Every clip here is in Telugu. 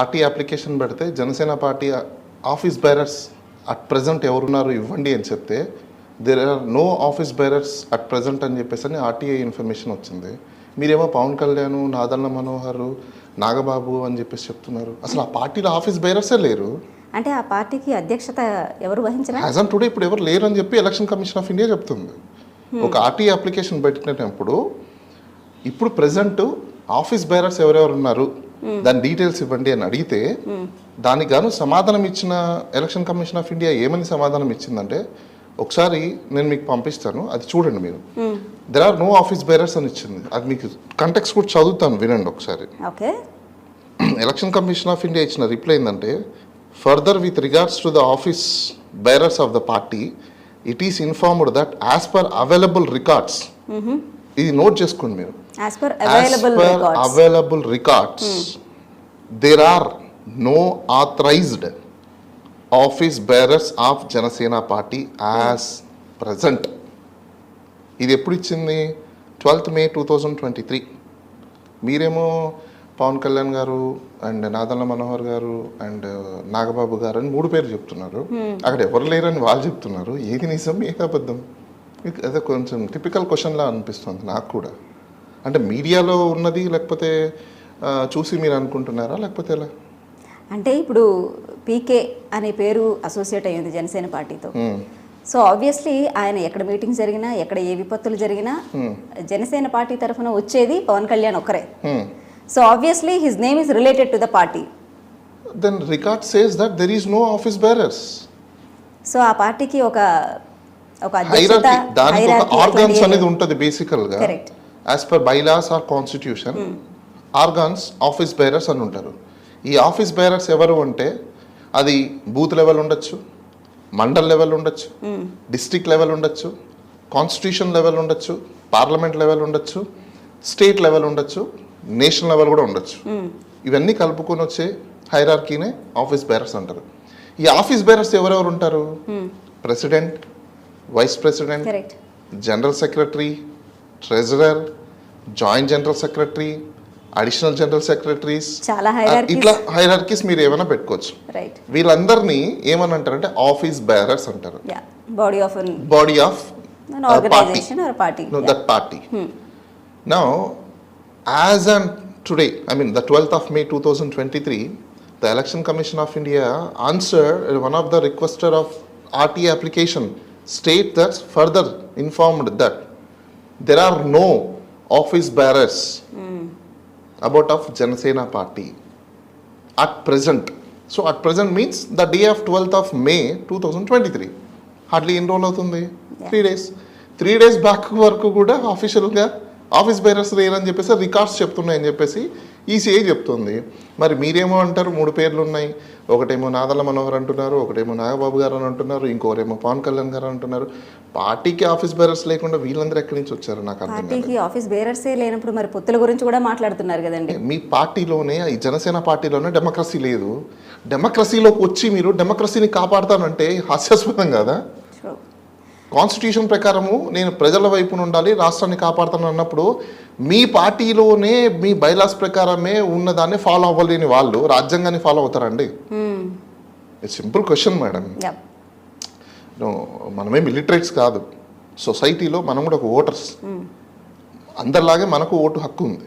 ఆర్టీ అప్లికేషన్ పెడితే Janasena party office bearers at present ఎవరున్నారు ఇవ్వండి అని చెప్తే there are no office bearers at present అని చెప్పేసి అని ఆర్టీఐ ఇన్ఫర్మేషన్ వచ్చింది. మీరేమో పవన్ కళ్యాణ్ నాదన్న మనోహర్ నాగబాబు అని చెప్పేసి చెప్తున్నారు. అసలు ఆ పార్టీలో ఆఫీస్ బేరర్సే లేరు? అంటే ఆ పార్టీకి అధ్యక్షత ఎవరు వహించిన యాజ్ ఆన్ టుడే ఇప్పుడు ఎవరు లేరు అని చెప్పి ఎలక్షన్ కమిషన్ ఆఫ్ ఇండియా చెప్తుంది. ఒక ఆర్టీ అప్లికేషన్ పెట్టినప్పుడు ఇప్పుడు ప్రెసెంట్ ఆఫీస్ బేరర్స్ ఎవరెవరు ఉన్నారు? దాని డీటెయిల్స్ ఇవ్వండి అని అడిగితే దానికి గాను సమాధానం ఇచ్చిన ఎలక్షన్ కమిషన్ ఆఫ్ ఇండియా ఏమని సమాధానం ఇచ్చిందంటే ఒకసారి నేను మీకు పంపిస్తాను అది చూడండి మీరు. There are no office bearers అని ఇచ్చింది. అది మీకు కంటెక్స్ కూడా చదువుతాను వినండి ఒకసారి. Okay election commission of India ఇచ్చిన రిప్లై ఏంటంటే further with regards to the office bearers of the party it is informed that as per available records ఇది నోట్ చేసుకోండి మీరు. As per available records available records there are no authorized office bearers of Janasena party as present ఇది ఎప్పుడు ఇచ్చింది? Twelfth May two thousand twenty three మీరేమో పవన్ కళ్యాణ్ గారు అండ్ నాదల్ల మనోహర్ గారు అండ్ నాగబాబు గారు అని మూడు పేర్లు చెప్తున్నారు. అక్కడ ఎవరు లేరని వాళ్ళు చెప్తున్నారు. ఏది నిజం ఏది అబద్ధం? అదే కొంచెం టిపికల్ క్వశ్చన్లా అనిపిస్తుంది నాకు కూడా. అంటే మీడియాలో ఉన్నది లేకపోతే చూసి మీరు అనుకుంటున్నారా లేకపోతే ఎలా? అంటే ఇప్పుడు పీకే అనే పేరు అసోసియేట్ అయ్యింది జనసేన పార్టీతో. సో ఆబ్వియస్లీ ఆయన ఎక్కడ మీటింగ్ జరిగినా ఎక్కడ ఏ విపత్తులు జరిగినా జనసేన పార్టీ తరఫున వచ్చేది పవన్ కళ్యాణ్ ఒక్కరే. So obviously his name is related to the party. Then record says that there is no office bearers so ఆ పార్టీకి ఒక ఒక ఆర్గన్స్ అనేది ఉంటుంది బేసికల్గా Correct. As per bylaws or constitution organs office bearers అని ఉంటారు. ఈ ఆఫీస్ బేరర్స్ ఎవరు అంటే అది బూత్ లెవెల్ ఉండొచ్చు మండల్ లెవెల్ ఉండొచ్చు డిస్ట్రిక్ట్ లెవెల్ ఉండొచ్చు కాన్స్టిట్యూషన్ లెవెల్ ఉండొచ్చు పార్లమెంట్ లెవెల్ ఉండొచ్చు స్టేట్ లెవెల్ ఉండొచ్చు నేషనల్ లెవెల్ కూడా ఉండొచ్చు. ఇవన్నీ కలుపుకొని వచ్చే హైరార్కీనే ఆఫీస్ బేరర్స్ అంటారు. ఈ ఆఫీస్ బేరర్స్ ఎవరెవరు ఉంటారు? President vice president general secretary treasurer joint general secretary additional general secretaries ఇట్లా హైరార్కీస్ మీరు ఏమైనా పెట్టుకోవచ్చు. వీళ్ళందరినీ ఏమని అంటారు. అంటే ఆఫీస్ బేరర్స్ అంటారు బాడీ ఆఫ్ పార్టీ నా as and today I mean the twelfth of May two thousand twenty three the election commission of India answer one of the requester of RTI application state that further informed that there are no office bearers about of Janasena party at present so at present means the day of twelfth of May two thousand twenty three hardly ఎన్ని రోజులు అవుతుంది three days three days back వరకు కూడా ఆఫీషియల్గా ఆఫీస్ బ్యారర్స్ లేరని చెప్పేసి రికార్డ్స్ చెప్తున్నాయని చెప్పేసి ఈసీఐ చెప్తుంది. మరి మీరేమో అంటారు మూడు పేర్లు ఉన్నాయి. ఒకటేమో నాదల మనోహర్ అంటున్నారు ఒకటేమో నాగబాబు గారు అని అంటున్నారు ఇంకోరేమో పవన్ కళ్యాణ్ గారు అంటున్నారు. పార్టీకి ఆఫీస్ బేరర్స్ లేకుండా వీళ్ళందరూ ఎక్కడి నుంచి వచ్చారు నాకు పార్టీకి ఆఫీస్ బేరర్సే లేనప్పుడు మరి పొత్తుల గురించి కూడా మాట్లాడుతున్నారు కదండి. మీ పార్టీలోనే ఈ జనసేన పార్టీలోనే డెమోక్రసీ లేదు. డెమోక్రసీలోకి వచ్చి మీరు డెమోక్రసీని కాపాడతానంటే హాస్యాస్పదం కదా. కాన్స్టిట్యూషన్ ప్రకారము నేను ప్రజల వైపున ఉండాలి రాష్ట్రాన్ని కాపాడుతాను అన్నప్పుడు మీ పార్టీలోనే మీ బైలాస్ ప్రకారమే ఉన్నదాన్ని ఫాలో అవ్వలేని వాళ్ళు రాజ్యాంగాన్ని ఫాలో అవుతారండి. Hmm. Simple question madam. మనమే మిలిటరేట్స్ కాదు. సొసైటీలో మనం కూడా ఒక ఓటర్స్ అందరిలాగే మనకు ఓటు హక్కు ఉంది.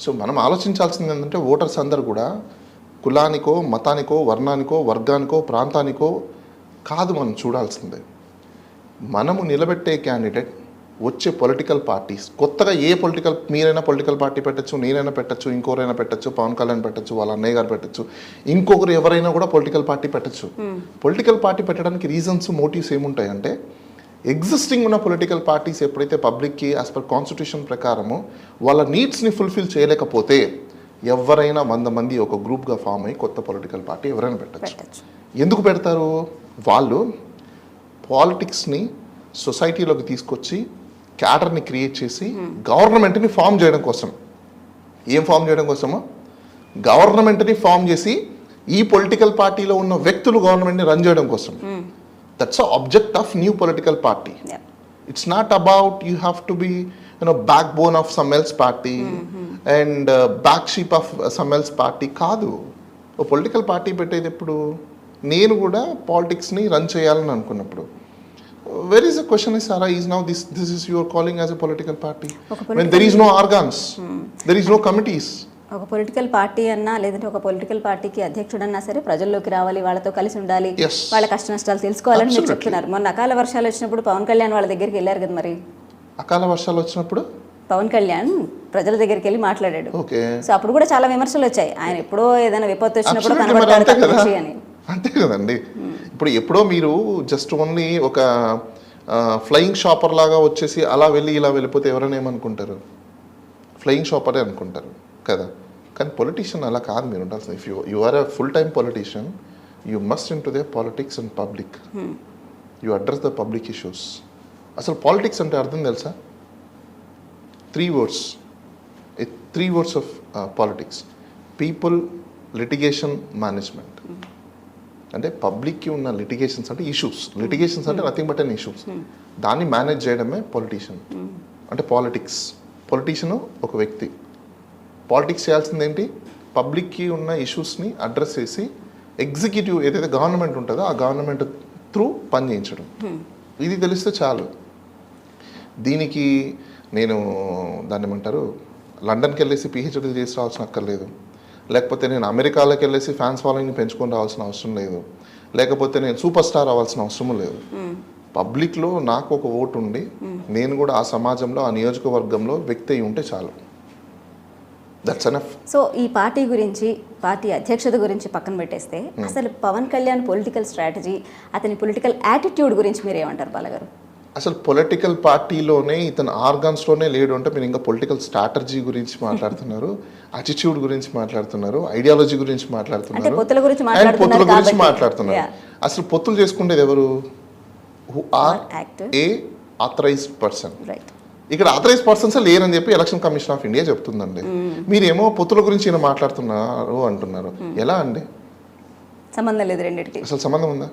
సో మనం ఆలోచించాల్సింది ఏంటంటే ఓటర్స్ అందరు కూడా కులానికో మతానికో వర్ణానికో వర్గానికో ప్రాంతానికో కాదు మనం చూడాల్సిందే. మనము నిలబెట్టే క్యాండిడేట్ వచ్చే పొలిటికల్ పార్టీస్ కొత్తగా ఏ పొలిటికల్ మీరైనా పొలిటికల్ పార్టీ పెట్టచ్చు నేనైనా పెట్టచ్చు ఇంకోరైనా పెట్టచ్చు పవన్ కళ్యాణ్ పెట్టచ్చు వాళ్ళ అన్నయ్య గారు పెట్టచ్చు ఇంకొకరు ఎవరైనా కూడా పొలిటికల్ పార్టీ పెట్టచ్చు. పొలిటికల్ పార్టీ పెట్టడానికి రీజన్స్ మోటివ్స్ ఏముంటాయంటే ఎగ్జిస్టింగ్ ఉన్న పొలిటికల్ పార్టీస్ ఎప్పుడైతే పబ్లిక్కి యాజ్ పర్ కాన్స్టిట్యూషన్ ప్రకారము వాళ్ళ నీడ్స్ని ఫుల్ఫిల్ చేయలేకపోతే ఎవరైనా వంద మంది ఒక గ్రూప్గా ఫామ్ అయ్యి కొత్త పొలిటికల్ పార్టీ ఎవరైనా పెట్టచ్చు. పెట్టచ్చు. ఎందుకు పెడతారు? వాళ్ళు పాలిటిక్స్ని సొసైటీలోకి తీసుకొచ్చి క్యాడర్ని క్రియేట్ చేసి గవర్నమెంట్ని ఫామ్ చేయడం కోసం. ఏం ఫామ్ చేయడం కోసము? గవర్నమెంట్ని ఫామ్ చేసి ఈ పొలిటికల్ పార్టీలో ఉన్న వ్యక్తులు గవర్నమెంట్ని రన్ చేయడం కోసం. That's object of new political party not about you have to be you know backbone of some else party and uh, back sheep of some else party. కాదు. ఓ పొలిటికల్ పార్టీ పెట్టేది ఎప్పుడు? నేను కూడా పాలిటిక్స్ని రన్ చేయాలని అనుకున్నప్పుడు. Where is the question is sir is now this this is your calling as a political party when there is no organs there is no committees ఒక పొలిటికల్ పార్టీ అన్నా లేదంటే ఒక పొలిటికల్ పార్టీకి అధ్యక్షుడన్నా సరే ప్రజల్లోకి రావాలి వాళ్ళతో కలిసి ఉండాలి. వాళ్ళ కష్ట నష్టాలు తెలుసుకోవాలని మీరు. చెప్తున్నారు మొన్న అకాల వర్షాలు వచ్చినప్పుడు పవన్ కళ్యాణ్ వాళ్ళ దగ్గరికి వెళ్ళారు కదా మరి? అకాల వర్షాలు వచ్చినప్పుడు? పవన్ కళ్యాణ్ ప్రజల దగ్గరికి వెళ్ళి మాట్లాడాడు. సో అప్పుడు కూడా చాలా విమర్శలు వచ్చాయి. ఆయన ఎప్పుడో ఏదైనా విపత్తు వచ్చినప్పుడు కనబడతాడు అని. అంతే కదండి. ఇప్పుడు ఎప్పుడో మీరు జస్ట్ ఓన్లీ ఒక ఫ్లయింగ్ షాపర్ లాగా వచ్చేసి అలా వెళ్ళి ఇలా వెళ్ళిపోతే ఎవరైనా ఏమనుకుంటారు? ఫ్లయింగ్ షాపరే అనుకుంటారు కదా. కానీ పొలిటీషియన్ అలా కాదు మీరు ఉండాల్సింది if you you are a full time politician you must in to the politics and public you address the public issues అసలు పాలిటిక్స్ అంటే అర్థం తెలుసా? Three words three words of politics people litigation management అంటే పబ్లిక్కి ఉన్న లిటిగేషన్స్ అంటే ఇష్యూస్ లిటిగేషన్స్ అంటే నథింగ్ బట్ అన్ ఇష్యూస్ దాన్ని మేనేజ్ చేయడమే పొలిటీషియన్ అంటే పాలిటిక్స్ పొలిటీషియన్ ఒక వ్యక్తి. పాలిటిక్స్ చేయాల్సింది ఏంటి? పబ్లిక్కి ఉన్న ఇష్యూస్ని అడ్రస్ చేసి ఎగ్జిక్యూటివ్ ఏదైతే గవర్నమెంట్ ఉంటుందో ఆ గవర్నమెంట్ త్రూ పని చేయించడం. ఇది తెలిస్తే చాలు. దీనికి నేను దాన్ని ఏమంటారు? లండన్కి వెళ్ళేసి పిహెచ్డీ చేసి రావాల్సిన అక్కర్లేదు. లేకపోతే నేను అమెరికాలోకి వెళ్ళేసి ఫ్యాన్స్ ఫాలోయింగ్ని పెంచుకొని రావాల్సిన అవసరం లేదు. లేకపోతే నేను సూపర్ స్టార్ అవ్వాల్సిన అవసరం లేదు. పబ్లిక్లో నాకు ఒక ఓటు ఉండి నేను కూడా ఆ సమాజంలో ఆ నియోజకవర్గంలో వ్యక్తి అయి ఉంటే చాలు. దట్స్ ఎనఫ్ సో ఈ పార్టీ గురించి పార్టీ అధ్యక్షత గురించి పక్కన పెట్టేస్తే అసలు పవన్ కళ్యాణ్ పొలిటికల్ స్ట్రాటజీ అతని పొలిటికల్ యాటిట్యూడ్ గురించి మీరు ఏమంటారు బాలగారు? అసలు పొలిటికల్ పార్టీలోనే ఇతను ఆర్గాన్స్లోనే లేడు అంటే మీరు ఇంకా పొలిటికల్ స్ట్రాటజీ గురించి మాట్లాడుతున్నారు అటిట్యూడ్ గురించి మాట్లాడుతున్నారు ఐడియాలజీ గురించి మాట్లాడుతున్నారు పొత్తుల గురించి మాట్లాడుతున్నారు. అసలు పొత్తులు చేసుకునేది ఎవరు? Who are a authorized person ఇక్కడ ఆథరైజ్ పర్సన్స్ లేరని చెప్పి ఎలక్షన్ కమిషన్ ఆఫ్ ఇండియా చెప్తుందండి. మీరేమో పొత్తుల గురించి ఈయన మాట్లాడుతున్నారు అంటున్నారు. ఎలా అండి? సంబంధం లేదు రెండింటికి. అసలు సంబంధం ఉందా?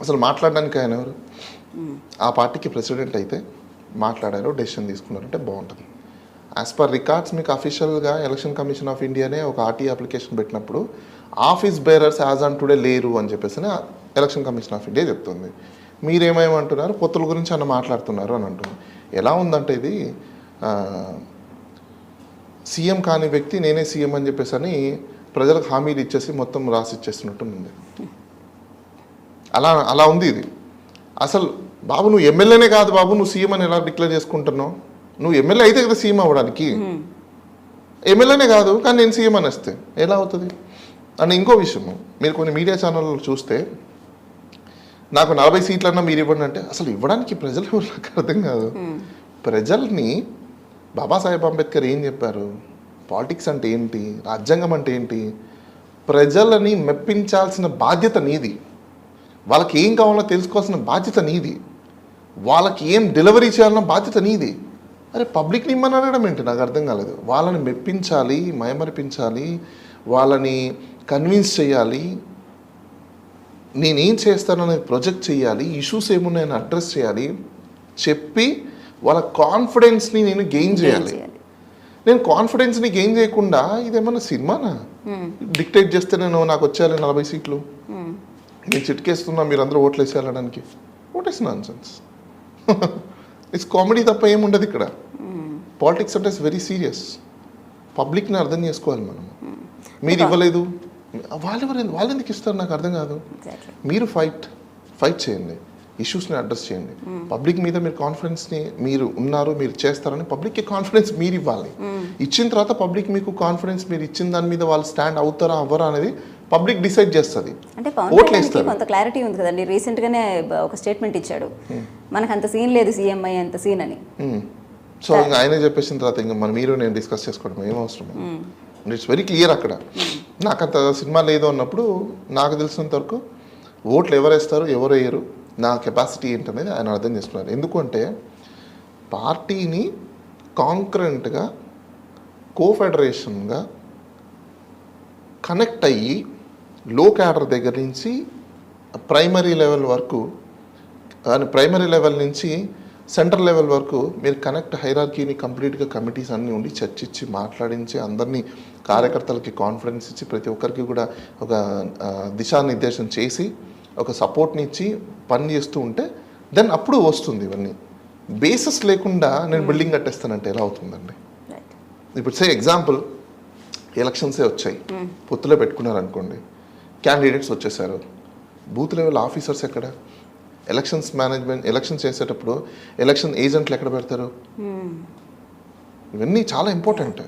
అసలు మాట్లాడడానికి ఆయన ఎవరు? ఆ పార్టీకి ప్రెసిడెంట్ అయితే మాట్లాడారు డెసిషన్ తీసుకున్నారు అంటే బాగుంటుంది. యాజ్ పర్ రికార్డ్స్ మీకు అఫీషియల్గా ఎలక్షన్ కమిషన్ ఆఫ్ ఇండియానే ఒక ఆర్టీ అప్లికేషన్ పెట్టినప్పుడు office bearers as on today లేరు అని చెప్పేసి ఎలక్షన్ కమిషన్ ఆఫ్ ఇండియా చెప్తుంది. మీరేమేమంటున్నారు? పొత్తుల గురించి అన్న మాట్లాడుతున్నారు అని అంటున్నారు ఎలా ఉందంటే ఇది సీఎం కాని వ్యక్తి నేనే సీఎం అని చెప్పేసి అని ప్రజలకు హామీలు ఇచ్చేసి మొత్తం రాసి ఇచ్చేస్తున్నట్టు ఉంది. అలా అలా ఉంది ఇది. అసలు బాబు నువ్వు ఎమ్మెల్యేనే కాదు బాబు నువ్వు సీఎం అని ఎలా డిక్లేర్ చేసుకుంటున్నావు? నువ్వు ఎమ్మెల్యే అయితే కదా సీఎం అవ్వడానికి. ఎమ్మెల్యేనే కాదు కానీ నేను సీఎం అని వస్తే ఎలా అవుతుంది? అండ్ ఇంకో విషయము మీరు కొన్ని మీడియా ఛానళ్ళు చూస్తే నాకు నలభై సీట్లన్నా మీరు ఇవ్వండి అంటే అసలు ఇవ్వడానికి ప్రజలు నాకు అర్థం కాదు. ప్రజల్ని బాబాసాహెబ్ అంబేద్కర్ ఏం చెప్పారు? పాలిటిక్స్ అంటే ఏంటి? రాజ్యాంగం అంటే ఏంటి? ప్రజలని మెప్పించాల్సిన బాధ్యత నీది. వాళ్ళకి ఏం కావాలో తెలుసుకోవాల్సిన బాధ్యత నీది. వాళ్ళకి ఏం డెలివరీ చేయాలన్న బాధ్యత నీది. అరే పబ్లిక్ని ఇమ్మని అడగడం ఏంటి? నాకు అర్థం కాలేదు. వాళ్ళని మెప్పించాలి మయమరిపించాలి వాళ్ళని కన్విన్స్ చేయాలి. నేనేం చేస్తానని ప్రొజెక్ట్ చేయాలి ఇష్యూస్ ఏమున్నాయని అడ్రస్ చేయాలి చెప్పి వాళ్ళ కాన్ఫిడెన్స్ని నేను గెయిన్ చేయాలి. చేయాలి. నేను కాన్ఫిడెన్స్ని గెయిన్ చేయకుండా ఇదేమన్నా సినిమానా? డిక్టేట్ చేస్తే నేను నాకు వచ్చేయాలి నలభై సీట్లు. నేను చిట్కేస్తున్నా మీరు అందరూ ఓట్లు వేసేయాలడానికి what is nonsense it's comedy తప్ప ఏముండదు ఇక్కడ పాలిటిక్స్ అంటే వెరీ సీరియస్ పబ్లిక్ని అర్థం చేసుకోవాలి మనం మీరు ఇవ్వలేదు. వాళ్ళు ఎవరు వాళ్ళు ఎందుకు ఇస్తారు? నాకు అర్థం కాదు. మీరు ఫైట్ ఫైట్ చేయండి. ఇష్యూస్ని అడ్రస్ చేయండి. పబ్లిక్ మీద మీరు కాన్ఫిడెన్స్ని మీరు ఉన్నారు మీరు చేస్తారని పబ్లిక్కి కాన్ఫిడెన్స్ మీరు ఇవ్వాలి. ఇచ్చిన తర్వాత పబ్లిక్ మీకు కాన్ఫిడెన్స్ మీరు ఇచ్చిన దాని మీద వాళ్ళు స్టాండ్ అవుతారా అవ్వరా అనేది పబ్లిక్ డిసైడ్ చేస్తుంది. అంటే పవన్ ఓట్లు కళ్యాణ్కి కొంత క్లారిటీ ఉంది కదండి. రీసెంట్ గానే బ- ఒక స్టేట్మెంట్ ఇచ్చాడు. మనకు అంత సీన్ లేదు సీఎం అయ్యే అంత సీన్ అని. సో ఇంకా ఆయనే చెప్పేసిన తర్వాత ఇంకా మనం మీరు నేను డిస్కస్ చేసుకోవడం ఏం అవసరం? ఇట్స్ వెరీ క్లియర్ అక్కడ. నాకు అంత సినిమా లేదు అన్నప్పుడు నాకు తెలిసినంత వరకు ఓట్లు ఎవరు వేస్తారు ఎవరు వేయరు నా కెపాసిటీ ఏంటనేది ఆయన అర్థం చేసుకున్నారు. ఎందుకంటే పార్టీని కాంక్రెంట్గా కోఫెడరేషన్గా కనెక్ట్ అయ్యి లో క్యాడర్ దగ్గర నుంచి ప్రైమరీ లెవెల్ వరకు ప్రైమరీ లెవెల్ నుంచి సెంట్రల్ లెవెల్ వరకు మీరు కనెక్ట్ హైరార్కీని కంప్లీట్గా కమిటీస్ అన్నీ ఉండి చర్చించి మాట్లాడించి అందరినీ కార్యకర్తలకి కాన్ఫిడెన్స్ ఇచ్చి ప్రతి ఒక్కరికి కూడా ఒక దిశానిర్దేశం చేసి ఒక సపోర్ట్ని ఇచ్చి పని చేస్తూ ఉంటే దెన్ అప్పుడు వస్తుంది ఇవన్నీ. బేసెస్ లేకుండా నేను బిల్డింగ్ కట్టేస్తానంటే ఎలా అవుతుందండి? ఇప్పుడు సే ఎగ్జాంపుల్ ఎలక్షన్సే వచ్చాయి. పొత్తులో పెట్టుకున్నారు అనుకోండి క్యాండిడేట్స్ వచ్చేసారు. బూత్ లెవెల్ ఆఫీసర్స్ ఎక్కడ? ఎలక్షన్స్ మేనేజ్మెంట్ ఎలక్షన్ చేసేటప్పుడు ఎలక్షన్ ఏజెంట్లు ఎక్కడ పెడతారు? ఇవన్నీ చాలా ఇంపార్టెంట్